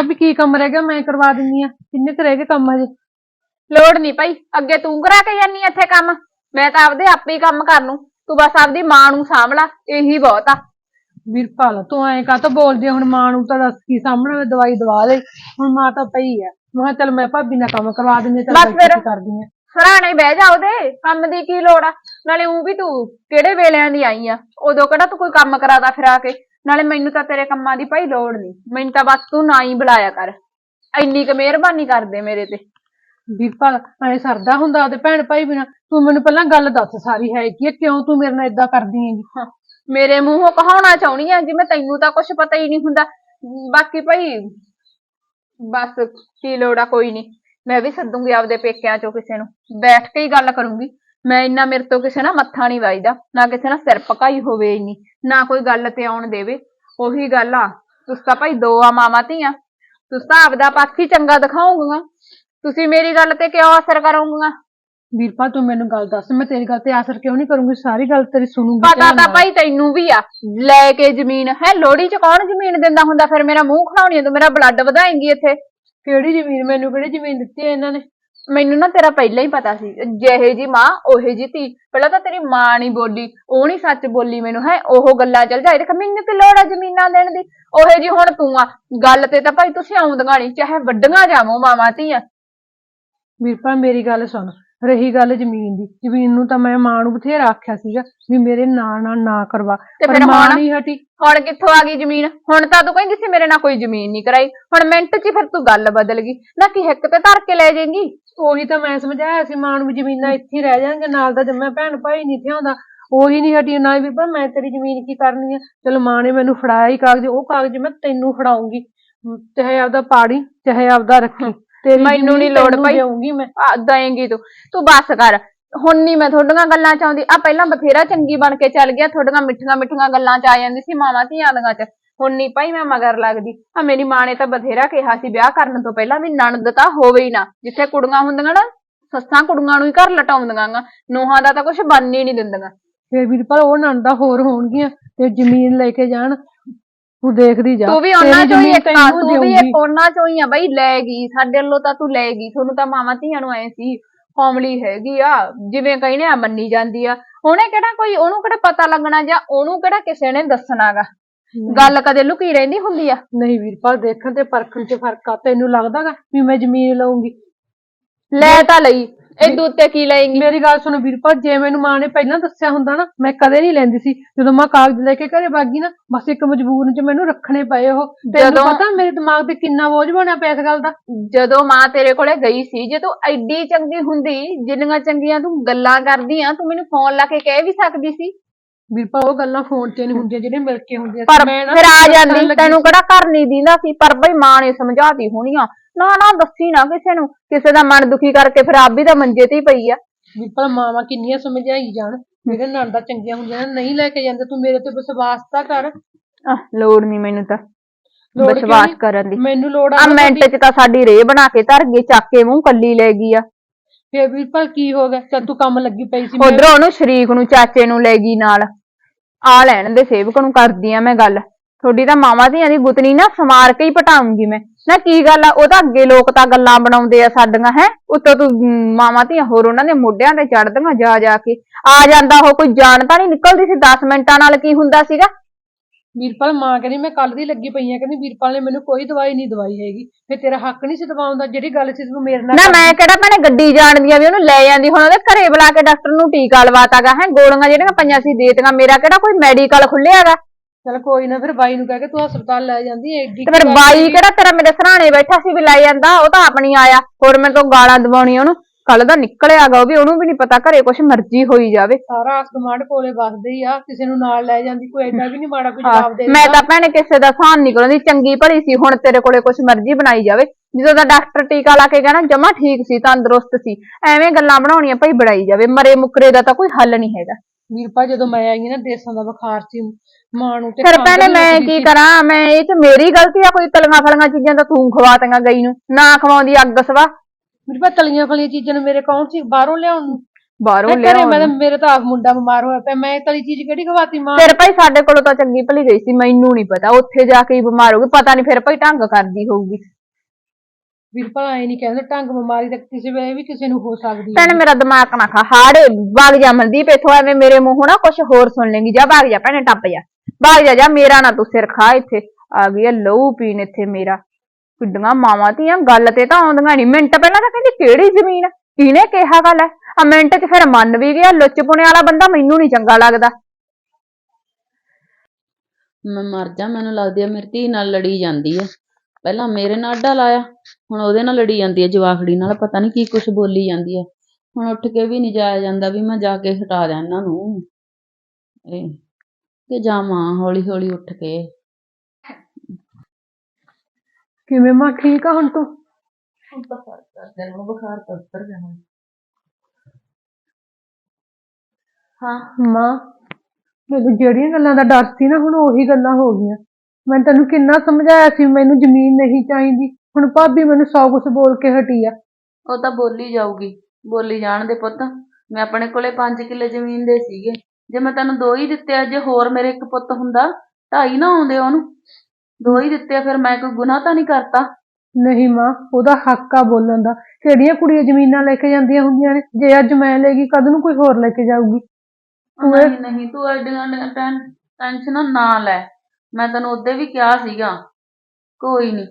ਭਾਬੀ ਕੀ ਕੰਮ ਰਹਿ ਗਿਆ ਮੈਂ ਕਰਵਾ ਦਿੰਨੀ ਆ। ਕਿੰਨੇ ਕੁ ਰਹਿ ਗਏ ਕੰਮ ਹਜੇ? ਲੋੜ ਨਹੀਂ ਭਾਈ ਅੱਗੇ ਤੂੰ ਕਰਾ ਕੇ ਜਾਨੀ ਇੱਥੇ ਕੰਮ। ਮੈਂ ਤਾਂ ਆਪਦੇ ਆਪੇ ਹੀ ਕੰਮ ਕਰ ਲੂੰ। ਤੂੰ ਬਸ ਆਪਦੀ ਮਾਂ ਨੂੰ ਸਾਂਭ ਲਾ ਇਹੀ ਬਹੁਤ ਆ। ਵੀਰਪਾਲ ਤੂੰ ਐਂ ਕਾ ਤਾਂ ਬੋਲਦੀ ਆ, ਹੁਣ ਮਾਂ ਨੂੰ ਤਾਂ ਦੱਸ ਕੀ ਸਾਹਮਣੇ ਦਵਾਈ ਦਵਾ ਦੇ। ਹੁਣ ਮਾਂ ਤਾਂ ਪਈ ਆ। ਮੈਂ ਕਿਹਾ ਚੱਲ ਮੈਂ ਭਾਬੀ ਨਾਲ ਕੰਮ ਕਰਵਾ ਦਿੰਦੀ ਚੱਲ ਬਸ ਗਲਤੀ ਫਿਰ। ਕਰਦੀ ਆ। ਸਰਾਣੇ ਬਹਿ ਜਾ ਉਹਦੇ ਕੰਮ ਦੀ ਕੀ ਲੋੜ ਆ। ਨਾਲੇ ਉਹ ਵੀ ਤੂੰ ਕਿਹੜੇ ਵੇਲਿਆਂ ਦੀ ਆਈ ਆ? ਉਦੋਂ ਕਿਹੜਾ ਤੂੰ ਕੋਈ ਕੰਮ ਕਰਾਦਾ ਫਿਰ ਆ ਕੇ? ਨਾਲੇ ਮੈਨੂੰ ਤਾਂ ਤੇਰੇ ਕੰਮਾਂ ਦੀ ਭਾਈ ਲੋੜ ਨਹੀਂ ਮੈਨੂੰ ਤਾਂ ਬਸ ਤੂੰ ਨਾ ਹੀ ਬੁਲਾਇਆ ਕਰ। ਇੰਨੀ ਕੁ ਮਿਹਰਬਾਨੀ ਕਰ ਦੇ ਮੇਰੇ ਤੇ। ਵੀਰਪਾਲ ਐ ਸਰਦਾ ਹੁੰਦਾ ਉਹਦੇ ਭੈਣ ਭਾਈ ਬਿਨਾ। ਤੂੰ ਮੈਨੂੰ ਪਹਿਲਾਂ ਗੱਲ ਦੱਸ ਸਾਰੀ ਹੈ ਕੀ ਆ, ਕਿਉਂ ਤੂੰ ਮੇਰੇ ਨਾਲ ਇਦਾਂ ਕਰਦੀ ਹੈਗੀ? ਮੇਰੇ ਮੂੰਹੋਂ ਕਹਾਉਣਾ ਚਾਹੁੰਦੀ ਆ ਜਿਵੇਂ ਤੈਨੂੰ ਤਾਂ ਕੁਝ ਪਤਾ ਹੀ ਨਹੀਂ ਹੁੰਦਾ। ਬਾਕੀ ਭਾਈ ਬਸ ਕੀ ਲੋੜ ਆ ਕੋਈ ਨਹੀਂ ਮੈਂ ਵੀ ਸੱਦੂਗੀ ਆਪਦੇ ਪੇਕਿਆਂ ਚੋਂ ਕਿਸੇ ਨੂੰ। ਬੈਠ ਕੇ ਹੀ ਗੱਲ ਕਰੂੰਗੀ। ਮੈਂ ਇੰਨਾ ਮੇਰੇ ਤੋਂ ਕਿਸੇ ਨਾਲ ਮੱਥਾ ਨਹੀਂ ਵੱਜਦਾ ਨਾ ਕਿਸੇ ਨਾਲ ਸਿਰ ਪਕਾਈ ਹੋਵੇ ਇੰਨੀ ਨਾ ਕੋਈ ਗੱਲ ਤੇ ਆਉਣ ਦੇਵੇ। ਉਹੀ ਗੱਲ ਆ ਤੁਸੀਂ ਤਾਂ ਭਾਈ ਦੋ ਆ ਮਾਵਾਂ ਧੀਆਂ ਤੁਸੀਂ ਤਾਂ ਆਪਦਾ ਪੱਖ ਹੀ ਚੰਗਾ ਦਿਖਾਓਗੀਆਂ। ਤੁਸੀਂ ਮੇਰੀ ਗੱਲ ਤੇ ਕਿਉਂ ਅਸਰ ਕਰੋਗੀਆਂ? ਵੀਰਪਾਲ ਤੂੰ ਮੈਨੂੰ ਗੱਲ ਦੱਸ ਮੈਂ ਤੇਰੀ ਗੱਲ ਤੇ ਆਸਰ ਕਿਉਂ ਨਹੀਂ ਕਰੂੰਗੀ ਸਾਰੀ ਗੱਲ ਤੇਰੀ ਸੁਣੂੰਗੀ ਪਤਾ ਤਾਂ। ਭਾਈ ਤੈਨੂੰ ਵੀ ਆ ਲੈ ਕੇ ਜ਼ਮੀਨ ਹੈ ਲੋੜੀ ਚ ਕੌਣ ਜ਼ਮੀਨ ਦਿੰਦਾ ਹੁੰਦਾ? ਫਿਰ ਮੇਰਾ ਮੂੰਹ ਖੜਾਉਣੀ ਆ, ਤੂੰ ਮੇਰਾ ਬਲੱਡ ਵਧਾਏਂਗੀ ਇੱਥੇ। ਕਿਹੜੀ ਜ਼ਮੀਨ ਮੈਨੂੰ ਕਿਹੜੀ ਜ਼ਮੀਨ ਦਿੱਤੀ ਹੈ ਇਹਨਾਂ ਨੇ? ਮੈਨੂੰ ਨਾ ਤੇਰਾ ਪਹਿਲਾਂ ਹੀ ਪਤਾ ਸੀ, ਜਿਹੇ ਜੀ ਮਾਂ, ਉਹੇ ਜੀ ਧੀ। ਪਹਿਲਾਂ ਤਾਂ ਤੇਰੀ ਮਾਂ ਨਹੀਂ ਬੋਲੀ, ਉਹ ਨਹੀਂ ਸੱਚ ਬੋਲੀ ਮੈਨੂੰ, ਹੈ, ਉਹ ਗੱਲਾਂ ਚੱਲ ਜਾਏ। ਦੇਖ, ਮੈਨੂੰ ਕੀ ਲੋੜ ਆ ਜ਼ਮੀਨਾਂ ਦੇਣ ਦੀ? ਉਹੇ ਜੀ ਹੁਣ ਤੂੰ ਆ, ਗੱਲ ਤੇ ਤਾਂ ਭਾਈ ਤੁਸੀਂ ਆਉਂਦੀਆਂ ਨਹੀਂ, ਚਾਹੇ ਵੱਡੀਆਂ ਜਾਵੋ ਮਾਵਾਂ ਧੀਆਂ। ਵੀਰਪਾਲ ਮੇਰੀ ਗੱਲ ਸੁਣ। ਰਹੀ ਗੱਲ ਜ਼ਮੀਨ ਦੀ। ਜ਼ਮੀਨ ਨੂੰ ਤਾਂ ਮੈਂ ਮਾਂ ਨੂੰ ਬਥੇਰਾ ਆਖਿਆ ਸੀਗਾ ਵੀ ਮੇਰੇ ਨਾਂ ਨਾਲ ਨਾ ਕਰਵਾ। ਤੇ ਪਰ ਫਿਰ ਮਾਂ ਹੁਣ? ਨਹੀਂ ਹਟੀ। ਹੁਣ ਕਿੱਥੋਂ ਆ ਗਈ ਜ਼ਮੀਨ? ਹੁਣ ਤਾਂ ਤੂੰ ਕਹਿੰਦੀ ਸੀ ਮੇਰੇ ਨਾਲ ਕੋਈ ਜ਼ਮੀਨ ਨਹੀਂ ਕਰਾਈ। ਹੁਣ ਮਿੰਟ 'ਚ ਹੀ ਫਿਰ ਤੂੰ ਗੱਲ ਬਦਲ ਗਈ। ਨਾ ਕਿ ਹਿੱਕ ਤੇ ਧਰ ਕੇ ਲੈ ਜਾਏਂਗੀ। ਉਹੀ ਤਾਂ ਮੈਂ ਸਮਝਾਇਆ ਸੀ ਮਾਂ ਨੂੰ ਵੀ ਜ਼ਮੀਨਾਂ ਇੱਥੇ ਹੀ ਰਹਿ ਜਾਣਗੇ ਨਾਲ ਦਾ ਜੰਮਿਆ ਭੈਣ ਭਾਈ ਨਹੀਂ ਥਿਆਉਂਦਾ ਉਹੀ ਨਹੀਂ ਹਟੀ ਨਾ ਵੀ ਪਰ ਮੈਂ ਤੇਰੀ ਜ਼ਮੀਨ ਕੀ ਕਰਨੀ ਆ। ਚਲੋ ਮਾਂ ਨੇ ਮੈਨੂੰ ਫੜਾਇਆ ਹੀ ਕਾਗਜ਼ ਉਹ ਕਾਗਜ਼ ਮੈਂ ਤੈਨੂੰ ਫੜਾਉਂਗੀ। ਚਾਹੇ ਆਪਦਾ ਪਾੜੀ ਚਾਹੇ ਆਪਦਾ ਰੱਖੀ। ਤੇਰੀ ਮੈਨੂੰ ਜ਼ਮੀਨ ਨੀ ਲੋੜ ਭਾਈ। ਦੇਊਂਗੀ ਮੈਂ। ਆ ਦਏਂਗੀ ਤੂੰ। ਤੂੰ ਬਸ ਕਰ। ਹੁਣ ਨਹੀਂ ਮੈਂ ਤੁਹਾਡੀਆਂ ਗੱਲਾਂ ਚ ਆਉਂਦੀ। ਆ ਪਹਿਲਾਂ ਬਥੇਰਾ ਚੰਗੀ ਬਣ ਕੇ ਚੱਲ ਗਿਆ। ਤੁਹਾਡੀਆਂ ਮਿੱਠੀਆਂ ਮਿੱਠੀਆਂ ਗੱਲਾਂ ਚ ਆ ਜਾਂਦੀ ਸੀ ਮਾਵਾਂ ਧੀਆਂ ਦੀਆਂ ਚ। ਹੁਣ ਨਹੀਂ ਭਾਈ ਮੈਂ ਮਗਰ ਲੱਗਦੀ। ਆ ਮੇਰੀ ਮਾਂ ਨੇ ਤਾਂ ਬਥੇਰਾ ਕਿਹਾ ਸੀ ਵਿਆਹ ਕਰਨ ਤੋਂ ਪਹਿਲਾਂ ਵੀ ਨਣਦ ਤਾਂ ਹੋਵੇ ਹੀ ਨਾ। ਜਿੱਥੇ ਕੁੜੀਆਂ ਹੁੰਦੀਆਂ ਨਾ ਸੱਸਾਂ ਕੁੜੀਆਂ ਨੂੰ ਹੀ ਘਰ ਲਟਾਉਂਦੀਆਂ ਗਾ। ਨੂੰਹਾਂ ਦਾ ਤਾਂ ਕੁਝ ਬਣ ਹੀ ਨਹੀਂ ਦਿੰਦੀਆਂ। ਫਿਰ ਵੀਰਪਾਲ ਉਹ ਨਣਦਾ ਹੋਰ ਹੋਣਗੀਆਂ ਤੇ ਜ਼ਮੀਨ ਲੈ ਕੇ ਜਾਣ। ਤੂੰ ਦੇਖਦੀ ਜਾ ਤੂੰ ਵੀ ਉਹਨਾਂ ਚੋਂ ਹੀ ਇੱਕ ਆ ਤੂੰ ਵੀ। ਇੱਕ ਉਹਨਾਂ ਚੋਂ ਹੀ ਆ ਬਈ ਲੈ ਗਈ ਸਾਡੇ ਵੱਲੋਂ ਤਾਂ ਤੂੰ ਲੈ ਗਈ ਤੁਹਾਨੂੰ ਤਾਂ ਮਾਵਾਂ ਧੀਆਂ ਨੂੰ ਐ ਸੀ ਕੌਮਲੀ ਹੈਗੀ ਆ ਜਿਵੇਂ ਕਹਿੰਦੇ ਆ ਮੰਨੀ ਜਾਂਦੀ ਆ। ਉਹਨੇ ਕਿਹੜਾ ਕੋਈ ਉਹਨੂੰ ਕਿਹੜਾ ਪਤਾ ਲੱਗਣਾ ਜਾਂ ਉਹਨੂੰ ਕਿਹੜਾ ਕਿਸੇ ਨੇ ਦੱਸਣਾਗਾ? ਗੱਲ ਕਦੇ ਲੁਕੀ ਰਹਿੰਦੀ ਹੁੰਦੀ ਆ? ਨਹੀਂ ਵੀਰਪਾਲ ਦੇਖਣ ਤੇ ਪਰਖਣ 'ਚ ਫ਼ਰਕ ਆ ਤੈਨੂੰ ਲੱਗਦਾਗਾ ਵੀ ਮੈਂ ਜ਼ਮੀਨ ਲਊਂਗੀ? ਲੈ ਤਾਂ ਲਈ। ਇਹ ਉੱਤੇ ਕੀ ਲਏਂਗੀ? ਮੇਰੀ ਗੱਲ ਸੁਣ ਵੀਰਪਾਲ ਜੇ ਮੈਨੂੰ ਮਾਂ ਨੇ ਪਹਿਲਾਂ ਦੱਸਿਆ ਹੁੰਦਾ ਨਾ ਮੈਂ ਕਦੇ ਨਹੀਂ ਲੈਂਦੀ ਸੀ। ਜਦੋਂ ਮੈਂ ਕਾਗਜ਼ ਲੈ ਕੇ ਘਰੇ ਭਾਗੀ ਨਾ ਬਸ ਇੱਕ ਮਜਬੂਰਨ 'ਚ ਮੈਨੂੰ ਰੱਖਣੇ ਪਏ ਉਹ। ਤੈਨੂੰ ਜਦੋਂ- ਪਤਾ ਮੇਰੇ ਦਿਮਾਗ ਤੇ ਕਿੰਨਾ ਬੋਝ ਬਣਿਆ ਪਿਆ ਇਸ ਗੱਲ ਦਾ? ਜਦੋਂ ਮਾਂ ਤੇਰੇ ਕੋਲੇ ਗਈ ਸੀ ਜੇ ਤੂੰ ਐਡੀ ਚੰਗੀ ਹੁੰਦੀ ਜਿੰਨੀਆਂ ਚੰਗੀਆਂ ਤੂੰ ਗੱਲਾਂ ਕਰਦੀ ਆ ਤੂੰ ਮੈਨੂੰ ਫੋਨ ਲਾ ਕੇ ਕਹਿ ਵੀ ਸਕਦੀ ਸੀ। ਵੀਰਪਾਲ ਉਹ ਗੱਲਾਂ ਫੋਨ 'ਚ ਨਹੀਂ ਹੁੰਦੀਆਂ ਜਿਹੜੀਆਂ ਮਿਲ ਕੇ ਹੁੰਦੀਆਂ ਪਰ ਮੈਂ ਨਾ ਫਿਰ ਆ ਜਾਂਦੀ ਲੱਗੀ ਤੈਨੂੰ ਕਿਹੜਾ ਘਰ ਨਹੀਂ ਦਿੰਦਾ ਸੀ ਪਰ ਬਈ ਮਾਂ ਨੇ ਸਮਝਾਤੀ ਹੋਣੀਆਂ। ਨਾ ਨਾ ਦੱਸੀ ਨਾ ਕਿਸੇ ਨੂੰ। ਕਿਸੇ ਦਾ ਮਨ ਦੁਖੀ ਕਰਕੇ ਫਿਰ ਆਪ ਵੀ ਤਾਂ ਮੰਜੇ ਤੇ ਹੀ ਪਈ ਆ। ਵੀਰਪਾਲ ਮਾਵਾਂ ਕਿੰਨੀਆਂ ਸਮਝਾਈ ਜਾਣ ਮੇਰੇ ਨਾਲ ਦਾ ਚੰਗੀਆਂ ਹੁੰਦੀਆਂ ਨੇ, ਨਹੀਂ ਲੈ ਕੇ ਜਾਂਦੇ ਤੂੰ ਮੇਰੇ ਤੇ ਵਿਸ਼ਵਾਸ ਤਾਂ ਕਰ। ਆਹ, ਲੋੜ ਨਹੀਂ ਮੈਨੂੰ ਤਾਂ। ਲੋੜ ਕਿਉਂ ਵਿਸ਼ਵਾਸ? ਕਰਨ ਦੀ। ਮੈਨੂੰ ਲੋੜ ਆ ਆ ਮਿੰਟ ਚ ਤਾਂ ਸਾਡੀ ਰੇਹ ਬਣਾ ਕੇ ਧਰ ਗਈ ਚੱਕ ਕੇ ਮੂੰਹ ਕੱਲੀ ਲੈ ਗਈ ਆ। ਫੇਰ ਵੀਰਪਾਲ ਕੀ ਹੋ ਗਿਆ? ਚੱਲ ਤੂੰ ਕੰਮ ਲੱਗੀ ਪਈ ਸੀ ਮੈਂ ਉਧਰੋਂ ਉਹਨੂੰ ਸ਼ਰੀਕ ਨੂੰ ਚਾਚੇ ਨੂੰ ਲੈ ਗਈ ਨਾਲ। ਆ ਲੈਣ ਦੇ ਸੇਵਕ ਨੂੰ ਕਰਦੀ ਆ ਮੈਂ ਗੱਲ। ਤੁਹਾਡੀ ਤਾਂ ਮਾਵਾਂ ਧੀਆਂ ਦੀ ਗੁੱਤਨੀ ਨਾ ਸਮਾਰ ਕੇ ਹੀ ਪਟਾਉਂਗੀ ਮੈਂ। ਨਾ ਕੀ ਗੱਲ ਆ ਉਹ ਤਾਂ ਅੱਗੇ ਲੋਕ ਤਾਂ ਗੱਲਾਂ ਬਣਾਉਂਦੇ ਆ ਸਾਡੀਆਂ ਹੈ? ਉੱਤੋਂ ਤੂੰ ਮਾਵਾਂ ਧੀਆਂ ਹੋਰ ਉਹਨਾਂ ਦੇ ਮੋਢਿਆਂ ਤੇ ਚੜਦੀਆਂ ਜਾ ਜਾ ਕੇ। ਆ ਜਾਂਦਾ ਉਹ ਕੋਈ ਜਾਨ ਤਾਂ ਨਹੀਂ ਨਿਕਲਦੀ ਸੀ 10 ਮਿੰਟਾਂ ਨਾਲ ਕੀ ਹੁੰਦਾ ਸੀਗਾ? ਵੀਰਪਾਲ ਮਾਂ ਕਹਿੰਦੀ ਮੈਂ ਕੱਲ ਦੀ ਲੱਗੀ ਪਈ ਆ। ਕਹਿੰਦੀ ਵੀਰਪਾਲ ਨੇ ਮੈਨੂੰ ਕੋਈ ਦਵਾਈ ਨਹੀਂ ਦਵਾਈ ਹੈਗੀ। ਫੇਰ ਤੇਰਾ ਹੱਕ ਨਹੀਂ ਸੀ ਦਵਾਉਂਦਾ ਜਿਹੜੀ ਗੱਲ ਸੀ ਤੂੰ ਮੇਰੇ ਨਾਲ ਨਾ ਮੈਂ ਕਿਹੜਾ ਭੈਣੇ ਗੱਡੀ ਜਾਣਦੀ ਆ ਵੀ ਉਹਨੂੰ ਲੈ ਜਾਂਦੀ। ਹੁਣ ਉਹਦੇ ਘਰੇ ਬੁਲਾ ਕੇ ਡਾਕਟਰ ਨੂੰ ਟੀਕਾ ਲਵਾਤਾਗਾ ਹੈ? ਗੋਲੀਆਂ ਜਿਹੜੀਆਂ ਪਈਆਂ ਸੀ ਦੇਤੀਆਂ। ਮੇਰਾ ਕਿਹੜਾ ਕੋਈ ਮੈਡੀਕਲ ਖੁੱਲਿਆਗਾ ਚਲ ਕੋਈ ਨਾ ਫਿਰ ਬਾਈ ਨੂੰ ਕਹਿ ਕੇ ਤੂੰ ਹਸਪਤਾਲ ਲੈ ਜਾਂਦੀ ਐਡੀ ਤੇ ਫਿਰ ਬਾਈ? ਕਿਹੜਾ ਤੇਰਾ ਮੇਰੇ ਸਰਾਣੇ ਬੈਠਾ ਸੀ ਵੀ ਲੈ ਜਾਂਦਾ ਉਹ ਤਾਂ ਆਪਣੀ ਆਇਆ। ਹੋਰ ਮੇਰੇ ਤੋਂ ਗਾਲਾਂ ਦਵਾਉਣੀਆਂ ਉਹਨੂੰ। ਕੱਲ ਦਾ ਨਿਕਲਿਆਗਾ ਉਹ ਵੀ ਉਹਨੂੰ ਵੀ ਨਹੀਂ ਪਤਾ ਘਰੇ ਕੁਛ ਮਰਜ਼ੀ ਹੋਈ ਜਾਵੇ। ਸਾਰਾ ਆਸ ਗੁਆਂਢ ਕੋਲੇ ਵਸਦੇ ਹੀ ਆ ਕਿਸੇ ਨੂੰ ਨਾਲ ਲੈ ਜਾਂਦੀ ਕੋਈ ਐਡਾ ਵੀ ਨਹੀਂ ਮਾੜਾ ਕੋਈ ਜਵਾਬ ਦੇ ਮੈਂ ਤਾਂ ਭੈਣੇ ਕਿਸੇ ਦਾ ਸਾਨ ਨਿਕਲਣ ਦੀ ਚੰਗੀ ਭਲੀ ਸੀ ਹੁਣ ਤੇਰੇ ਕੋਲੇ ਕੁਛ ਮਰਜ਼ੀ ਬਣਾਈ ਜਾਵੇ। ਜਦੋਂ ਦਾ ਡਾਕਟਰ ਟੀਕਾ ਲਾ ਕੇ ਕਹਿਣਾ ਜਮਾ ਠੀਕ ਸੀ ਤੰਦਰੁਸਤ ਸੀ। ਐਵੇਂ ਗੱਲਾਂ ਬਣਾਉਣੀਆਂ ਭਾਈ ਬੜਾਈ ਜਾਵੇ ਮਰੇ ਮੁਕਰੇ ਦਾ ਤਾਂ ਕੋਈ ਹੱਲ ਨਹੀਂ ਹੈਗਾ। ਵੀਰਪਾ ਜਦੋਂ ਮੈਂ ਆਈ ਨਾ ਦੇਸਾਂ ਦਾ ਬੁਖਾਰ ਸੀ ਮਾਂ ਨੂੰ ਤੇ ਫਿਰ ਭੈਣੇ ਮੈਂ ਕੀ। ਕਰਾਂ? ਮੈਂ ਇਹ ਚ ਮੇਰੀ ਗਲਤੀ ਆ ਕੋਈ ਤਲੀਆਂ ਫਲੀਆਂ ਚੀਜ਼ਾਂ ਤਾਂ ਤੂੰ ਖਵਾਤੀਆਂ ਗਈ ਨੂੰ। ਨਾ ਖਵਾਉਂਦੀ ਅੱਗ ਸਵਾ। ਵੀਰਪਾ ਤਲੀਆਂ ਫਲੀਆਂ ਚੀਜ਼ਾਂ ਨੂੰ ਮੇਰੇ ਕੌਣ ਸੀ? ਬਾਹਰੋਂ ਲਿਆਉਣ ਨੂੰ। ਬਾਹਰੋਂ ਲਿਆਉਣ ਮੈਂ। ਮੇਰੇ ਤਾਂ ਆਪ ਮੁੰਡਾ ਬਿਮਾਰ ਹੋਇਆ ਪਿਆ। ਮੈਂ ਤਲੀ ਚੀਜ਼ ਕਿਹੜੀ ਖਵਾਤੀ ਮਾਂ ਫਿਰ ਭਾਈ ਸਾਡੇ ਕੋਲੋਂ ਤਾਂ ਚੰਗੀ ਭਲੀ ਗਈ ਸੀ ਮੈਨੂੰ ਨਹੀਂ ਪਤਾ। ਉੱਥੇ ਜਾ ਕੇ ਹੀ ਬਿਮਾਰ ਹੋ ਗਈ। ਪਤਾ ਨਹੀਂ ਫਿਰ ਭਾਈ ਢੰਗ ਕਰਦੀ ਹੋਊਗੀ। ਵੀਰ ਭਲਾ ਨਹੀਂ ਕਹਿੰਦੇ ਢੰਗ ਬਿਮਾਰੀ ਤਾਂ ਕਿਸੇ ਵੇਲੇ ਵੀ ਕਿਸੇ ਨੂੰ ਹੋ ਸਕਦੀ ਹੈ। ਭੈਣ ਮੇਰਾ ਦਿਮਾਗ ਨਾ ਖਾ। ਹਾੜੇ ਭਾਗ ਜਾ ਮਨਦੀਪ ਇਥੋਂ ਐਵੇਂ ਮੇਰੇ ਮੂੰਹੋਂ ਨਾ ਕੁਝ ਹੋਰ ਸੁਣ ਲੇਂਗੀ। ਜਾ ਭਾਗ ਜਾ ਭੈਣੇ ਟੱਪ ਜਾ। ਭਾਗ ਜਾ ਜਾ, ਮੇਰਾ ਨਾ ਤੂੰ ਸਿਰ ਖਾ ਇੱਥੇ। ਆ ਗਈ ਆ ਲਹੂ ਪੀਣ ਇੱਥੇ ਮੇਰਾ। ਕਿੱਡੀਆਂ ਮਾਵਾਂ ਧੀਆਂ, ਗੱਲ ਤੇ ਤਾਂ ਆਉਂਦੀਆਂ ਨਹੀਂ ਮਿੰਟ ਪਹਿਲਾਂ ਤਾਂ ਕਹਿੰਦੀ, ਕਿਹੜੀ ਜ਼ਮੀਨ? ਕਿਹਨੇ ਕਿਹਾ ਗੱਲ? ਹੈ ਆ ਮਿੰਟ 'ਚ ਫਿਰ ਮੰਨ ਵੀ ਗਿਆ ਲੁੱਚਪੁਣੇ ਵਾਲਾ ਬੰਦਾ ਮੈਨੂੰ ਨਹੀਂ ਚੰਗਾ ਲੱਗਦਾ। ਮੈਂ ਮਰ ਜਾ, ਮੈਨੂੰ ਲੱਗਦੀ ਆ ਮੇਰੀ ਧੀ ਨਾਲ ਲੜੀ ਜਾਂਦੀ ਆ। ਪਹਿਲਾਂ ਮੇਰੇ ਨਾਲ ਅੱਡਾ ਲਾਇਆ, ਹੁਣ ਉਹਦੇ ਨਾਲ ਲੜੀ ਜਾਂਦੀ ਆ, ਜਵਾਖੜੀ ਨਾਲ। ਪਤਾ ਨਹੀਂ ਕੀ ਕੁਛ ਬੋਲੀ ਜਾਂਦੀ ਆ। ਹੁਣ ਉੱਠ ਕੇ ਵੀ ਨਹੀਂ ਜਾਇਆ ਜਾਂਦਾ ਵੀ ਮੈਂ ਜਾ ਕੇ ਹਟਾ ਦਿਆਂ ਇਹਨਾਂ ਨੂੰ। ਇਹ ਕਿ ਜਾਵਾਂ ਹੌਲੀ ਹੌਲੀ ਉੱਠ ਕੇ। ਕਿਵੇਂ ਮਾਂ ਠੀਕ ਆ ਹੁਣ ਤੂੰ? ਹੁਣ ਤਾਂ ਫ਼ਰਕ ਕਰਦੇ ਨੂੰ ਬੁਖਾਰ ਤਾਂ ਉਤਰ ਗਿਆ ਹੁਣ। ਹਾਂ। ਮਾਂ ਮੈਨੂੰ ਜਿਹੜੀਆਂ ਗੱਲਾਂ ਦਾ ਡਰ ਸੀ ਨਾ ਹੁਣ ਉਹੀ ਗੱਲਾਂ ਹੋ ਗਈਆਂ। ਮੈਂ ਤੈਨੂੰ ਕਿੰਨਾ ਸਮਝਾਇਆ ਸੀ ਮੈਨੂੰ ਜ਼ਮੀਨ ਨਹੀਂ ਚਾਹੀਦੀ। ਹੁਣ ਭਾਬੀ ਮੈਨੂੰ ਸੌ ਕੁਛ ਬੋਲ ਕੇ ਹਟੀ ਆ। ਉਹ ਤਾਂ ਬੋਲੀ ਜਾਊਗੀ। ਬੋਲੀ ਜਾਣ ਦੇ ਪੁੱਤ ਮੈਂ ਆਪਣੇ ਕੋਲੇ 5 ਕਿੱਲੇ ਜ਼ਮੀਨ ਦੇ ਸੀਗੇ। ਜੇ ਮੈਂ ਤੈਨੂੰ ਦੋ ਹੀ ਦਿੱਤੇ ਆ ਜੇ ਹੋਰ ਮੇਰੇ ਇੱਕ ਪੁੱਤ ਹੁੰਦਾ ਢਾਈ ਨਾ ਆਉਂਦੇ ਉਹਨੂੰ। ਦੋ ਹੀ ਦਿੱਤੇ ਆ ਫਿਰ ਮੈਂ ਕੋਈ ਗੁਨਾਹ ਤਾਂ ਨਹੀਂ ਕਰਤਾ? ਨਹੀਂ ਮਾਂ ਉਹਦਾ ਹੱਕ ਆ ਬੋਲਣ ਦਾ। ਕਿਹੜੀਆਂ ਕੁੜੀਆਂ ਜ਼ਮੀਨਾਂ ਲੈ ਕੇ ਜਾਂਦੀਆਂ ਹੁੰਦੀਆਂ ਨੇ? ਜੇ ਅੱਜ ਮੈਂ ਲੈ ਗਈ ਕਦ ਨੂੰ ਕੋਈ ਹੋਰ ਲੈ ਕੇ ਜਾਊਗੀ। ਨਹੀਂ ਨਹੀਂ ਤੂੰ ਐਡੀਆਂ ਟੈਨਸ਼ਨ ਨਾ ਲੈ। ਮੈਂ ਤੈਨੂੰ ਉਹਦੇ ਵੀ ਕਿਹਾ ਸੀਗਾ। ਕੋਈ ਨਹੀਂ।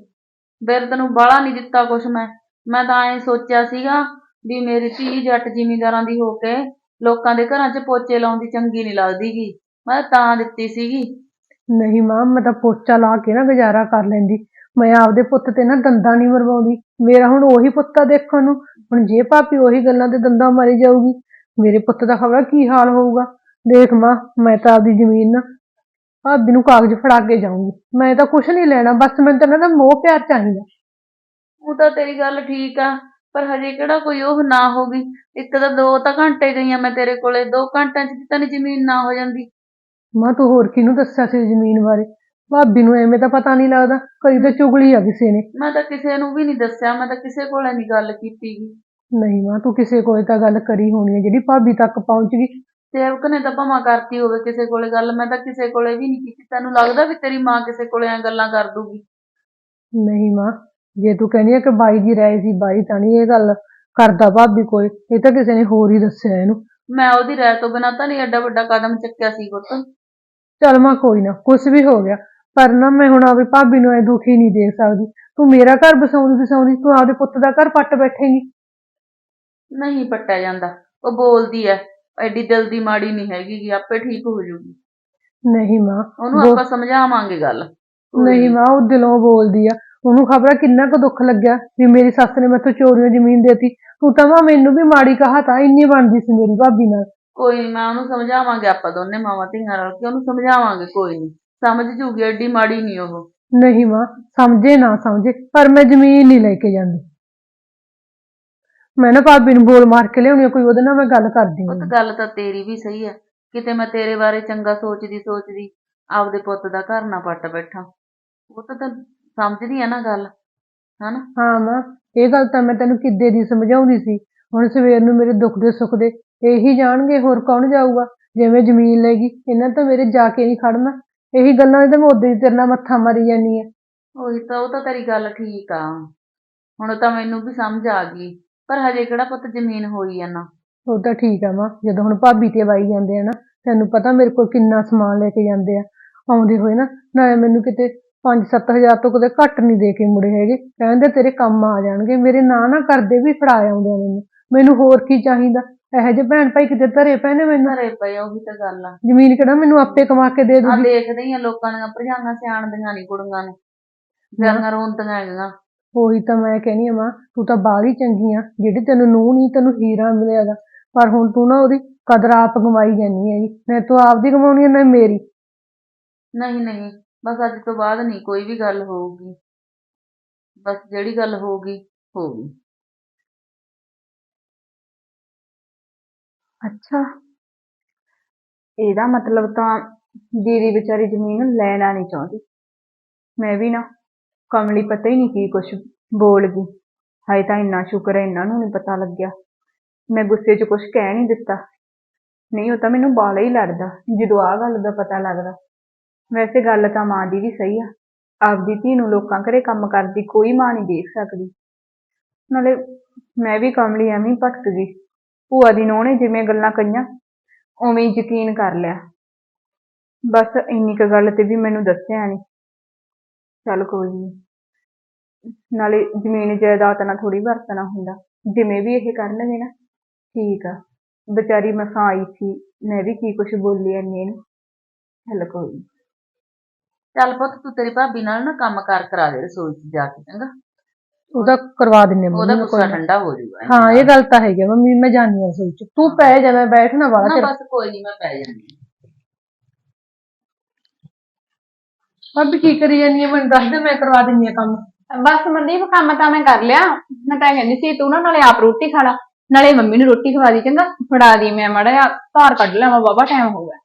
ਫਿਰ ਤੈਨੂੰ ਬਾਹਲਾ ਨਹੀਂ ਦਿੱਤਾ ਕੁਛ ਮੈਂ। ਮੈਂ ਤਾਂ ਐਂ ਸੋਚਿਆ ਸੀਗਾ ਵੀ ਮੇਰੀ ਧੀ ਜੱਟ ਜ਼ਿਮੀਂਦਾਰਾਂ ਦੀ ਹੋ ਕੇ ਲੋਕਾਂ ਦੇ ਘਰਾਂ 'ਚ ਪੋਚੇ ਲਾਉਂਦੀ ਚੰਗੀ ਨਹੀਂ ਲੱਗਦੀਗੀ। ਮੈਂ ਤਾਂ ਦਿੱਤੀ ਸੀਗੀ। ਨਹੀਂ ਮਾਂ ਮੈਂ ਤਾਂ ਪੋਚਾ ਲਾ ਕੇ ਨਾ ਗੁਜ਼ਾਰਾ ਕਰ ਲੈਂਦੀ। ਮੈਂ ਆਪਦੇ ਪੁੱਤ ਤੇ ਨਾ ਦੰਦਾਂ ਨਹੀਂ ਮਰਵਾਉਂਦੀ। ਮੇਰਾ ਹੁਣ ਉਹੀ ਪੁੱਤ ਆ ਦੇਖਣ ਨੂੰ। ਹੁਣ ਜੇ ਭਾਪੀ ਉਹੀ ਗੱਲਾਂ ਤੇ ਦੰਦਾਂ ਮਾਰੀ ਜਾਊਗੀ ਮੇਰੇ ਪੁੱਤ ਦਾ ਖਬਰ ਕੀ ਹਾਲ ਹੋਊਗਾ? ਦੇਖ ਮਾਂ ਮੈਂ ਤਾਂ ਆਪਦੀ ਜ਼ਮੀਨ ਨਾ ਭਾਬੀ ਨੂੰ ਕਾਗਜ਼ ਫੜਾ ਕੇ ਜਾਊਂਗੀ। ਮੈਂ ਤਾਂ ਕੁਝ ਨਹੀਂ ਲੈਣਾ ਬਸ ਮੈਨੂੰ ਤਾਂ ਇਹਨਾਂ ਦਾ ਮੋਹ ਪਿਆਰ ਚਾਹੀਦਾ। ਉਹ ਤਾਂ ਤੇਰੀ ਗੱਲ ਠੀਕ ਆ। ਪਰ ਹਜੇ ਕਿਹੜਾ ਕੋਈ ਉਹ ਨਾ ਹੋਗੀ ਇੱਕ ਤਾਂ ਦੋ ਤਾਂ ਘੰਟੇ ਗਈਆਂ ਮੈਂ ਤੇਰੇ ਕੋਲੇ ਦੋ ਘੰਟਿਆਂ 'ਚ ਤਾਂ ਨਹੀਂ ਜ਼ਮੀਨ ਨਾ ਹੋ ਜਾਂਦੀ। ਮਾਂ ਤੂੰ ਹੋਰ ਕਿਹਨੂੰ ਦੱਸਿਆ ਸੀ ਜ਼ਮੀਨ ਬਾਰੇ? ਭਾਬੀ ਨੂੰ ਐਵੇਂ ਤਾਂ ਪਤਾ ਨਹੀਂ ਲੱਗਦਾ ਕਦੀ ਤਾਂ ਚੁਗਲੀ ਆ ਕਿਸੇ ਨੇ। ਮੈਂ ਤਾਂ ਕਿਸੇ ਨੂੰ ਵੀ ਨਹੀਂ ਦੱਸਿਆ ਮੈਂ ਤਾਂ ਕਿਸੇ ਕੋਲੇ ਨਹੀਂ ਗੱਲ ਕੀਤੀ ਗੀ। ਨਹੀਂ ਮਾਂ ਤੂੰ ਕਿਸੇ ਕੋਲ ਤਾਂ ਗੱਲ ਕਰੀ ਹੋਣੀ ਹੈ ਜਿਹੜੀ ਭਾਬੀ ਤੱਕ ਪਹੁੰਚ ਗਈ। ਸੇਵਕ ਨੇ ਤਾਂ ਭਾਵੇਂ ਕਰਤੀ ਹੋਵੇ ਕਿਸੇ ਕੋਲੇ ਗੱਲ ਮੈਂ ਤਾਂ ਕਿਸੇ ਕੋਲੇ ਵੀ ਨਹੀਂ ਕੀਤੀ। ਤੈਨੂੰ ਲੱਗਦਾ ਵੀ ਤੇਰੀ ਮਾਂ ਕਿਸੇ ਕੋਲੇ ਐ ਗੱਲਾਂ ਕਰ ਦੂਗੀ? ਨਹੀਂ ਮਾਂ ਜੇ ਤੂੰ ਕਹਿੰਦੀ ਹੈ ਕਿ ਬਾਈ ਦੀ ਰਾਏ ਸੀ ਬਾਈ ਤਾਂ ਨਹੀਂ ਇਹ ਗੱਲ ਕਰਦਾ ਭਾਬੀ ਕੋਈ ਇਹ ਤਾਂ ਕਿਸੇ ਨੇ ਹੋਰ ਹੀ ਦੱਸਿਆ ਇਹਨੂੰ। ਮੈਂ ਉਹਦੀ ਰਾਏ ਤੋਂ ਬਿਨਾਂ ਤਾਂ ਨਹੀਂ ਐਡਾ ਵੱਡਾ ਕਦਮ ਚੱਕਿਆ ਸੀ ਪੁੱਤ। ਚੱਲ ਮਾਂ ਕੋਈ ਨਾ ਕੁਛ ਵੀ ਹੋ ਗਿਆ ਪਰ ਨਾ ਮੈਂ ਹੁਣ ਆਪਣੀ ਭਾਬੀ ਨੂੰ ਐ ਦੁਖੀ ਨਹੀਂ ਦੇਖ ਸਕਦੀ। ਤੂੰ ਮੇਰਾ ਘਰ ਬਸਾਉਂਦੀ ਬਸਾਉਂਦੀ ਤੂੰ ਆਪਦੇ ਪੁੱਤ ਦਾ ਘਰ ਪੱਟ ਬੈਠੇਂਗੀ। ਨਹੀਂ ਪੱਟਿਆ ਜਾਂਦਾ ਉਹ ਬੋਲਦੀ ਐ ਐਡੀ ਦਿਲ ਦੀ ਮਾੜੀ ਨਹੀਂ ਹੈਗੀ ਗੀ ਆਪੇ ਠੀਕ ਹੋ ਜਾਊਗੀ ਨਹੀਂ ਮਾਂ ਉਹਨੂੰ ਬੋ- ਆਪਾਂ ਸਮਝਾਵਾਂਗੇ ਗੱਲ। ਨਹੀਂ ਮਾਂ ਉਹ ਦਿਲੋਂ ਬੋਲਦੀ ਆ ਉਹਨੂੰ ਖਬਰ ਕਿੰਨਾ ਕੁ ਦੁੱਖ ਲੱਗਿਆ ਵੀ ਮੇਰੀ ਸੱਸ ਨੇ ਮੈਥੋਂ ਚੋਰੀਆਂ ਜ਼ਮੀਨ ਦੇਤੀ। ਤੂੰ ਤਾਂ ਮਾਂ ਮੈਨੂੰ ਵੀ ਮਾੜੀ ਕਹਾ ਤਾਂ ਇੰਨੀ ਬਣਦੀ ਸੀ ਮੇਰੀ ਭਾਬੀ ਨਾਲ। ਕੋਈ ਨੀ ਮੈਂ ਉਹਨੂੰ ਸਮਝਾਵਾਂਗੇ ਆਪਾਂ ਦੋਨੇ ਮਾਵਾਂ ਧੀਆਂ ਰਲ ਕੇ ਉਹਨੂੰ ਸਮਝਾਵਾਂਗੇ ਕੋਈ ਨਹੀਂ ਸਮਝ ਜੂਗੀ ਐਡੀ ਮਾੜੀ ਨਹੀਂ ਉਹ। ਨਹੀਂ ਮਾਂ ਸਮਝੇ ਨਾ ਸਮਝੇ ਪਰ ਮੈਂ ਜ਼ਮੀਨ ਨਹੀਂ ਲੈ ਕੇ ਜਾਂਦੀ। ਮੈਂ ਨਾ ਭਾਬੀ ਨੂੰ ਬੋਲ ਮਾਰ ਕੇ ਲਿਆਉਣੀ ਆ, ਕੋਈ ਉਹਦੇ ਨਾਲ ਮੈਂ ਗੱਲ ਕਰਦੀ ਉਹ ਤਾਂ ਹਾਂ। ਗੱਲ ਤਾਂ ਤੇਰੀ ਵੀ ਸਹੀ ਹੈ ਕਿਤੇ ਮੈਂ ਤੇਰੇ ਬਾਰੇ ਚੰਗਾ ਸੋਚਦੀ ਸੋਚਦੀ ਆਪਦੇ ਪੁੱਤ ਦਾ ਘਰ ਨਾ ਪੱਟ ਬੈਠਾ। ਉਹ ਤਾਂ ਸਮਝਦੀ ਆ ਨਾ ਗੱਲ ਹਨਾ? ਹਾਂ ਮਾਂ ਇਹ ਗੱਲ ਤਾਂ ਮੈਂ ਤੈਨੂੰ ਕਿੱਦੇ ਦੀ ਸਮਝਾਉਂਦੀ ਸੀ? ਹੁਣ ਸਵੇਰ ਨੂੰ ਮੇਰੇ ਦੁੱਖ ਦੇ ਸੁੱਖ ਦੇ ਇਹੀ ਜਾਣਗੇ ਹੋਰ ਕੌਣ ਜਾਊਗਾ? ਜਿਵੇਂ ਜ਼ਮੀਨ ਲੈ ਗਈ ਇਹਨਾਂ ਤਾਂ ਮੇਰੇ ਜਾ ਕੇ ਨਹੀਂ ਖੜਨਾ। ਇਹੀ ਗੱਲਾਂ ਤੇ ਮੈਂ ਉਦੋਂ ਹੀ ਤੇਰੇ ਨਾਲ ਮੱਥਾ ਮਾਰੀ ਜਾਨੀ ਆ। ਉਹੀ ਤਾਂ ਉਹ ਤਾਂ ਤੇਰੀ ਗੱਲ ਠੀਕ ਆ। ਹੁਣ ਤਾਂ ਮੈਨੂੰ ਵੀ ਸਮਝ ਆ ਗਈ ਪਰ ਹਜੇ ਕਿਹੜਾ ਪੁੱਤ ਜ਼ਮੀਨ ਹੋਈ ਆ ਨਾ? ਉਹ ਤਾਂ ਠੀਕ ਆ ਮਾਂ ਜਦੋਂ ਹੁਣ ਭਾਬੀ ਤੇ ਵਾਈ ਜਾਂਦੇ ਆ ਨਾ ਤੈਨੂੰ ਪਤਾ ਮੇਰੇ ਕੋਲ ਕਿੰਨਾ ਸਮਾਨ ਲੈ ਕੇ ਜਾਂਦੇ ਆ। ਆਉਂਦੇ ਹੋਏ ਨਾ ਨਾਲੇ ਮੈਨੂੰ ਕਿਤੇ 5-7000 ਤੋਂ ਕਦੇ ਘੱਟ ਨਹੀਂ ਦੇ ਕੇ ਮੁੜੇ ਹੈਗੇ। ਕਹਿੰਦੇ ਤੇਰੇ ਕੰਮ ਆ ਜਾਣਗੇ। ਮੇਰੇ ਨਾਂ ਨਾ ਕਰਦੇ ਵੀ ਫੜਾ ਆਉਂਦੇ ਆ ਮੈਨੂੰ। ਮੈਨੂੰ ਹੋਰ ਕੀ ਚਾਹੀਦਾ? ਇਹੋ ਜਿਹੇ ਭੈਣ ਭਾਈ ਕਿਤੇ ਧਰੇ ਪਏ ਨੇ ਮੈਨੂੰ। ਘਰੇ ਪਏ ਆ, ਉਹੀ ਤਾਂ ਗੱਲ ਆ। ਜ਼ਮੀਨ ਕਿਹੜਾ ਮੈਨੂੰ ਆਪੇ ਕਮਾ ਕੇ ਦੇ ਆ ਦੂਗੀ। ਦੇਖਦੇ ਹੀ ਆ ਲੋਕਾਂ ਦੀਆਂ ਭਰਜਾਈਆਂ ਸਿਆਣਦੀਆਂ ਨਹੀਂ ਕੁੜੀਆਂ ਨੂੰ। ਜਾਨਾਂ ਰੋਂਦੀਆਂ ਹੈਗੀਆਂ। ਉਹੀ ਤਾਂ ਮੈਂ ਕਹਿੰਦੀ ਆ ਮਾਂ ਤੂੰ ਤਾਂ ਬਾਹਲੀ ਚੰਗੀ ਆ। ਜਿਹੜੀ ਤੈਨੂੰ ਨੂੰਹ ਨਹੀਂ ਤੈਨੂੰ ਹੀਰਾ ਮਿਲਿਆਗਾ ਪਰ ਹੁਣ ਤੂੰ ਨਾ ਉਹਦੀ ਕਦਰ ਆਪ ਕਮਾਈ ਜਾਨੀ ਹੈਗੀ। ਨਾ ਤੂੰ ਆਪਦੀ ਕਮਾਉਣੀ ਹੈ ਨਾ ਮੇਰੀ। ਨਹੀਂ ਨਹੀਂ। ਬਸ ਅੱਜ ਤੋਂ ਬਾਅਦ ਨਹੀਂ, ਕੋਈ ਵੀ ਗੱਲ ਹੋਊਗੀ। ਬਸ ਜਿਹੜੀ ਗੱਲ ਹੋਊਗੀ ਹੋਊਗੀ। ਅੱਛਾ। ਇਹਦਾ ਮਤਲਬ ਤਾਂ ਦੀਦੀ ਵਿਚਾਰੀ ਜ਼ਮੀਨ ਲੈਣਾ ਨਹੀਂ ਚਾਹੁੰਦੀ। ਮੈਂ ਵੀ ਨਾ ਕਮਲੀ ਪਤਾ ਹੀ ਨਹੀਂ ਕੀ ਕੁਛ ਬੋਲ ਗਈ। ਹਾਏ ਤਾਂ ਇੰਨਾ ਸ਼ੁਕਰ ਹੈ, ਇਹਨਾਂ ਨੂੰ ਨਹੀਂ ਪਤਾ ਲੱਗਿਆ। ਮੈਂ ਗੁੱਸੇ 'ਚ ਕੁਛ ਕਹਿ ਨਹੀਂ ਦਿੱਤਾ। ਨਹੀਂ, ਉਹ ਤਾਂ ਮੈਨੂੰ ਬਾਲਾ ਹੀ ਲੜਦਾ, ਜਦੋਂ ਆਹ ਗੱਲ ਦਾ ਪਤਾ ਲੱਗਦਾ। ਵੈਸੇ ਗੱਲ ਤਾਂ ਮਾਂ ਦੀ ਵੀ ਸਹੀ ਆ। ਆਪਦੀ ਧੀ ਨੂੰ ਲੋਕਾਂ ਘਰੇ ਕੰਮ ਕਰਦੀ ਕੋਈ ਮਾਂ ਨਹੀਂ ਦੇਖ ਸਕਦੀ। ਨਾਲੇ ਮੈਂ ਵੀ ਕਮਲੀ ਐਵੇਂ ਹੀ ਭਟਕ ਗਈ। ਭੂਆ ਦੀ ਨੂੰਹ ਨੇ ਜਿਵੇਂ ਗੱਲਾਂ ਕਹੀਆਂ, ਉਵੇਂ ਹੀ ਯਕੀਨ ਕਰ ਲਿਆ। ਬਸ ਇੰਨੀ ਕੁ ਗੱਲ ਤੇ ਵੀ ਮੈਨੂੰ ਦੱਸਿਆ ਨਹੀਂ ਚੱਲ ਕੋਈ ਨਹੀਂ ਨਾਲੇ ਜ਼ਮੀਨ ਜਾਇਦਾਦ ਨਾਲ ਥੋੜੀ ਵਰਤਣਾ ਹੁੰਦਾ। ਜਿਵੇਂ ਵੀ ਇਹ ਕਰਨਗੇ ਨਾ, ਠੀਕ ਆ। ਵਿਚਾਰੀ ਮਸਾਂ ਆਈ ਸੀ, ਮੈਂ ਵੀ ਕੀ ਕੁਛ ਬੋਲੀ ਐਨੀ ਇਹਨੂੰ। ਚੱਲ ਕੋਈ ਚੱਲ ਪੁੱਤ ਤੂੰ ਤੇਰੀ ਭਾਬੀ ਨਾਲ ਨਾ ਕੰਮ ਕਾਰ ਕਰਾ ਦੇ ਰਸੋਈ 'ਚ ਜਾ ਕੇ ਚੰਗਾ? ਉਹਦਾ ਕਰਵਾ ਦਿੰਨੇ ਉਹਦਾ ਮੰਮੀ ਨੂੰ ਗੁੱਸਾ ਕੋਈ ਨਾ। ਠੰਡਾ ਹੋ ਜਾਊਗਾ ਹਾਂ ਇਹ ਗੱਲ ਤਾਂ ਹੈਗੀ ਆ, ਮੰਮੀ ਮੈਂ ਜਾਣੀ ਆ ਸੋਚ ਤੂੰ ਪੈ ਜਾ ਮੈਂ ਬੈਠਣਾ ਵਾਲਾ ਨਾ ਚਿਰ ਬਸ ਕੋਈ ਨਹੀਂ ਮੈਂ ਪੈ ਜਾਂਦੀ ਹਾਂ। ਭਾਬੀ ਕੀ ਕਰੀ ਜਾਂਦੀ ਆ? ਮੈਨੂੰ ਦੱਸ ਦੇ ਮੈਂ ਕਰਵਾ ਦਿੰਨੀ ਆ ਕੰਮ। ਬਸ ਮਨਦੀਪ ਕੰਮ ਤਾਂ ਮੈਂ ਕਰ ਲਿਆ। ਮੈਂ ਤਾਂ ਕਹਿੰਦੀ ਸੀ ਤੂੰ ਨਾ ਨਾਲੇ ਆਪ ਰੋਟੀ ਖਾ ਲਾ। ਨਾਲੇ ਮੰਮੀ ਨੂੰ ਰੋਟੀ ਖਵਾ ਦੀ ਚੰਗਾ? ਫੜਾ ਦੀ ਮੈਂ ਮਾੜਾ ਧਾਰ ਕੱਢ ਲਿਆਵਾਂ ਬਾਬਾ ਟਾਈਮ ਹੋ ਗਿਆ।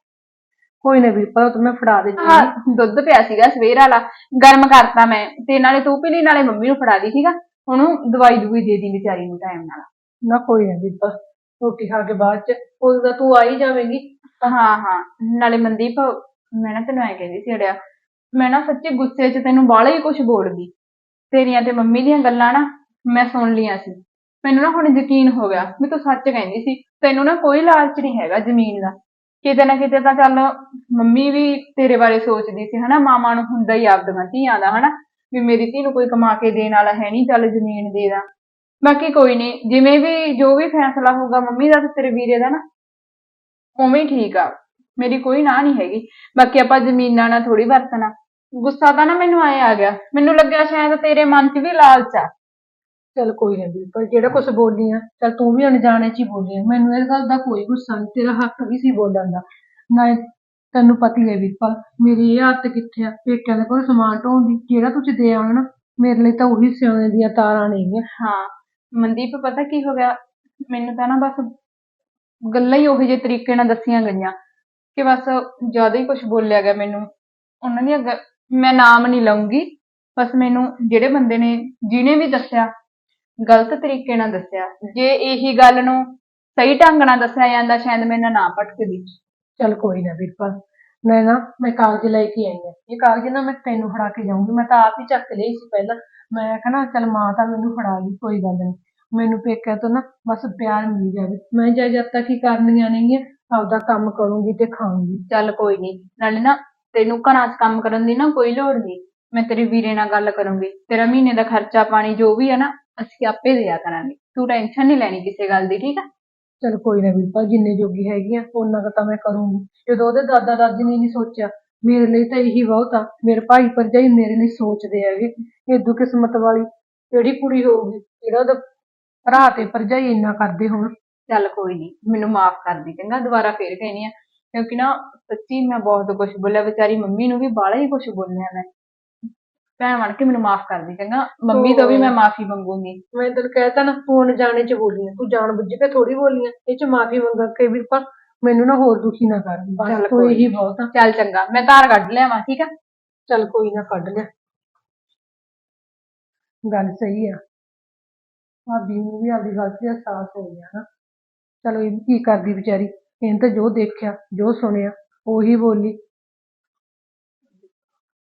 ਕੋਈ ਨਾ ਵੀ ਪਰ ਮੈਂ ਫੜਾ ਦੇ ਹਾਂ ਦੁੱਧ ਪਿਆ ਸੀਗਾ ਸਵੇਰ ਵਾਲਾ ਗਰਮ ਕਰਤਾ ਮੈਂ ਤੇ ਨਾਲੇ ਤੂੰ ਪੀ ਲਈ ਨਾਲੇ ਮੰਮੀ ਨੂੰ ਫੜਾ ਦੀ ਠੀਕਾ ਉਹਨੂੰ ਦਵਾਈ ਦੂਈ ਦੇ ਦੀ ਵਿਚਾਰੀ ਨੂੰ ਟਾਈਮ ਨਾਲ। ਨਾ ਕੋਈ ਨਾ ਵੀ ਬਸ ਰੋਟੀ ਖਾ ਕੇ ਬਾਅਦ ਚ ਉਦੋਂ ਤੂੰ ਆਈ ਜਾਵੇਂਗੀ। ਹਾਂ ਹਾਂ ਨਾਲੇ ਮਨਦੀਪ ਮੈਂ ਨਾ ਤੈਨੂੰ ਐ ਕਹਿੰਦੀ ਸੀ ਅੜਿਆ ਮੈਂ ਨਾ ਸੱਚੀ ਗੁੱਸੇ 'ਚ ਤੈਨੂੰ ਬਾਹਲਾ ਹੀ ਕੁਝ ਬੋਲ ਗਈ। ਤੇਰੀਆਂ ਤੇ ਮੰਮੀ ਦੀਆਂ ਗੱਲਾਂ ਨਾ ਮੈਂ ਸੁਣ ਲੀਆਂ ਸੀ। ਮੈਨੂੰ ਨਾ ਹੁਣ ਯਕੀਨ ਹੋ ਗਿਆ ਵੀ ਤੂੰ ਸੱਚ ਕਹਿੰਦੀ ਸੀ ਤੈਨੂੰ ਨਾ ਕੋਈ ਲਾਲਚ ਨਹੀਂ ਹੈਗਾ ਜ਼ਮੀਨ ਦਾ। ਕਿਤੇ ਨਾ ਕਿਤੇ ਤਾਂ ਚੱਲ ਮੰਮੀ ਵੀ ਤੇਰੇ ਬਾਰੇ ਸੋਚਦੀ ਸੀ, ਹਨਾ? ਮਾਮਾ ਨੂੰ ਹੁੰਦਾ ਹੀ ਆਪਦੀਆਂ ਧੀਆਂ ਦਾ, ਹਨਾ? ਵੀ ਮੇਰੀ ਧੀ ਨੂੰ ਕੋਈ ਕਮਾ ਕੇ ਦੇਣ ਵਾਲਾ ਹੈ ਨਹੀਂ, ਚੱਲ ਜ਼ਮੀਨ ਦੇ ਦਾ। ਬਾਕੀ ਕੋਈ ਨਹੀਂ, ਜਿਵੇਂ ਵੀ ਜੋ ਵੀ ਫੈਸਲਾ ਹੋਊਗਾ ਮੰਮੀ ਦਾ ਤੇ ਤੇਰੇ ਵੀਰੇ ਦਾ ਨਾ, ਉਵੇਂ ਹੀ ਠੀਕ ਆ। ਮੇਰੀ ਕੋਈ ਨਾ ਨਹੀਂ ਹੈਗੀ। ਬਾਕੀ ਆਪਾਂ ਜ਼ਮੀਨਾਂ ਨਾਲ ਥੋੜੀ ਵਰਤਣਾ। ਗੁੱਸਾ ਤਾਂ ਨਾ ਮੈਨੂੰ ਆਏ ਆ ਗਿਆ। ਮੈਨੂੰ ਲੱਗਿਆ ਸ਼ਾਇਦ ਤੇਰੇ ਮਨ 'ਚ ਵੀ ਲਾਲਚ ਆ। ਚੱਲ ਕੋਈ ਨਾ ਪਰ ਜਿਹੜਾ ਕੁਝ ਬੋਲੀ ਆ, ਚੱਲ ਤੂੰ ਵੀ ਅਣਜਾਣੇ ਚ ਹੀ ਬੋਲੀ ਆ। ਮੈਨੂੰ ਇਸ ਗੱਲ ਦਾ ਕੋਈ ਗੁੱਸਾ ਨਹੀਂ, ਤੇਰਾ ਹੱਕ ਵੀ ਸੀ ਬੋਲਣ ਦਾ। ਨਾ ਤੈਨੂੰ ਪਤੀ ਹੈ ਵੀਰਪਾਲ, ਮੇਰੀ ਇਹ ਹੱਥ ਕਿੱਥੇ ਆ? ਪੇਕਿਆਂ ਦੇ ਕੋਲ ਸਮਾਨ ਢੋਣ ਦੀ, ਜਿਹੜਾ ਤੁਸੀਂ ਦੇ ਆਉਣਾ ਨਾ, ਮੇਰੇ ਲਈ ਤਾਂ ਉਹੀ ਸਿਆਣੇ ਦੀਆਂ ਤਾਰਾਂ ਨੇਗੀਆਂ ਹਾਂ, ਮਨਦੀਪ ਪਤਾ ਕੀ ਹੋ ਗਿਆ? ਮੈਨੂੰ ਤਾਂ ਨਾ ਬਸ ਗੱਲਾਂ ਹੀ ਉਹੋ ਜਿਹੇ ਤਰੀਕੇ ਨਾਲ ਦੱਸੀਆਂ ਗਈਆਂ ਕਿ ਬਸ ਜ਼ਿਆਦਾ ਹੀ ਕੁਝ ਬੋਲਿਆ ਗਿਆ ਮੈਨੂੰ। ਉਹਨਾਂ ਦੀਆਂ ਗ- ਮੈਂ ਨਾਮ ਨਹੀਂ ਲਊਂਗੀ, ਬਸ ਮੈਨੂੰ ਜਿਹੜੇ ਬੰਦੇ ਨੇ, ਜਿਹਨੇ ਵੀ ਦੱਸਿਆ ਗਲਤ ਤਰੀਕੇ ਨਾਲ ਦੱਸਿਆ। ਜੇ ਇਹੀ ਗੱਲ ਨੂੰ ਸਹੀ ਢੰਗ ਨਾਲ ਦੱਸਿਆ ਜਾਂਦਾ ਸ਼ਾਇਦ ਮੇਰੇ ਨਾਲ ਨਾ ਭਟਕਦੀ। ਚੱਲ ਕੋਈ ਨਾ ਵੀਰਪਾਲ ਮੈਂ ਨਾ ਮੈਂ ਕਾਗਜ਼ ਲੈ ਕੇ ਆਈ ਆ। ਇਹ ਕਾਗਜ਼ ਨਾ ਮੈਂ ਤੈਨੂੰ ਫੜਾ ਕੇ ਜਾਊਂਗੀ ਮੈਂ ਤਾਂ ਆਪ ਹੀ ਚੱਕ ਲਈ ਸੀ ਪਹਿਲਾਂ। ਮੈਂ ਕਹਣਾ ਚੱਲ ਮਾਂ ਤਾਂ ਮੈਨੂੰ ਫੜਾ ਗਈ ਕੋਈ ਗੱਲ ਨਹੀਂ। ਮੈਨੂੰ ਪੇਕਿਆਂ ਤੋਂ ਨਾ ਬਸ ਪਿਆਰ ਮਿਲ ਜਾਵੇ ਮੈਂ ਜਦ ਤੱਕ ਹੀ ਕਰਨੀਆਂ ਨੇਗੀਆਂ ਆਪਦਾ ਕੰਮ ਕਰੂੰਗੀ ਤੇ ਖਾਊਂਗੀ। ਚੱਲ ਕੋਈ ਨਹੀਂ ਨਾਲੇ ਨਾ ਤੈਨੂੰ ਘਰਾਂ 'ਚ ਕੰਮ ਕਰਨ ਦੀ ਨਾ ਕੋਈ ਲੋੜ ਨਹੀਂ। ਮੈਂ ਤੇਰੇ ਵੀਰੇ ਨਾਲ ਗੱਲ ਕਰੂੰਗੀ। ਤੇਰਾ ਮਹੀਨੇ ਦਾ ਖਰਚਾ ਪਾਣੀ ਜੋ ਵੀ ਹੈ ਨਾ ਅਸੀਂ ਆਪੇ ਦਿਆ ਕਰਾਂਗੇ। ਤੂੰ ਟੈਨਸ਼ਨ ਨਹੀਂ ਲੈਣੀ ਕਿਸੇ ਗੱਲ ਦੀ ਠੀਕ ਆ? ਚੱਲ ਕੋਈ ਨਾ ਵੀਰਪਾਲ ਜਿੰਨੇ ਜੋਗੀ ਹੈਗੀ ਆ ਉਹਨਾਂ ਕੁ ਤਾਂ ਮੈਂ ਕਰੂੰਗੀ। ਜਦੋਂ ਉਹਦੇ ਦਾਦਾ ਦਾਦੀ ਨੇ ਨਹੀਂ ਸੋਚਿਆ ਮੇਰੇ ਲਈ ਤਾਂ ਇਹੀ ਬਹੁਤ ਆ। ਮੇਰੇ ਭਾਈ ਭਰਜਾਈ ਮੇਰੇ ਲਈ ਸੋਚਦੇ ਹੈਗੇ। ਏਦੂ ਕਿਸਮਤ ਵਾਲੀ ਕਿਹੜੀ ਕੁੜੀ ਹੋਊਗੀ? ਜਿਹੜਾ ਉਹਦਾ ਭਰਾ ਤੇ ਭਰਜਾਈ ਇੰਨਾ ਕਰਦੇ ਹੋਣ। ਚੱਲ ਕੋਈ ਨਹੀਂ ਮੈਨੂੰ ਮਾਫ ਕਰ ਦੀ ਚੰਗਾ ਦੁਬਾਰਾ ਫੇਰ ਕਹਿਨੀ ਆ। ਕਿਉਂਕਿ ਨਾ ਸੱਚੀ ਮੈਂ ਬਹੁਤ ਕੁਝ ਬੋਲਿਆ ਵਿਚਾਰੀ ਮੰਮੀ ਨੂੰ ਵੀ ਬਾਹਲਾ ਹੀ ਕੁਝ ਬੋਲਿਆ ਮੈਂ। ਭੈਣ ਬਣ ਕੇ ਮੈਨੂੰ ਮਾਫ ਕਰ ਦੀ ਚੰਗਾ? ਮੰਮੀ ਤੋਂ ਵੀ ਮੈਂ ਮਾਫੀ ਮੰਗੂੰਗੀ। ਮੈਂ ਤੈਨੂੰ ਕਹਿਤਾ ਨਾ ਤੂੰ ਅਣਜਾਣੇ ਚ ਬੋਲੀ ਆ ਤੂੰ ਜਾਣ ਬੁੱਝ ਕੇ ਥੋੜੀ ਬੋਲੀ ਆ ਇਹ ਚ ਮਾਫੀ ਮੰਗ ਕੇ ਵੀਰਪਾਲ ਮੈਨੂੰ ਨਾ ਹੋਰ ਦੁਖੀ ਨਾ ਕਰ। ਚੱਲ ਬਸ ਤੂੰ ਕੋਈ ਇਹੀ ਬਹੁਤ ਆ ਚੱਲ ਚੰਗਾ ਮੈਂ ਧਾਰ ਕੱਢ ਲਿਆਵਾਂ ਠੀਕ ਆ? ਚੱਲ ਕੋਈ ਨਾ ਕੱਢ ਲਿਆ। ਗੱਲ ਸਹੀ ਆ। ਭਾਬੀ ਨੂੰ ਵੀ ਆਪਦੀ ਗਲਤੀ ਦਾ ਅਹਿਸਾਸ ਹੋ ਗਿਆ ਨਾ। ਚਲੋ ਇਹ ਵੀ ਕੀ ਕਰਦੀ ਵਿਚਾਰੀ ਇਹਨੇ ਤਾਂ ਜੋ ਦੇਖਿਆ ਜੋ ਸੁਣਿਆ ਉਹੀ ਬੋਲੀ।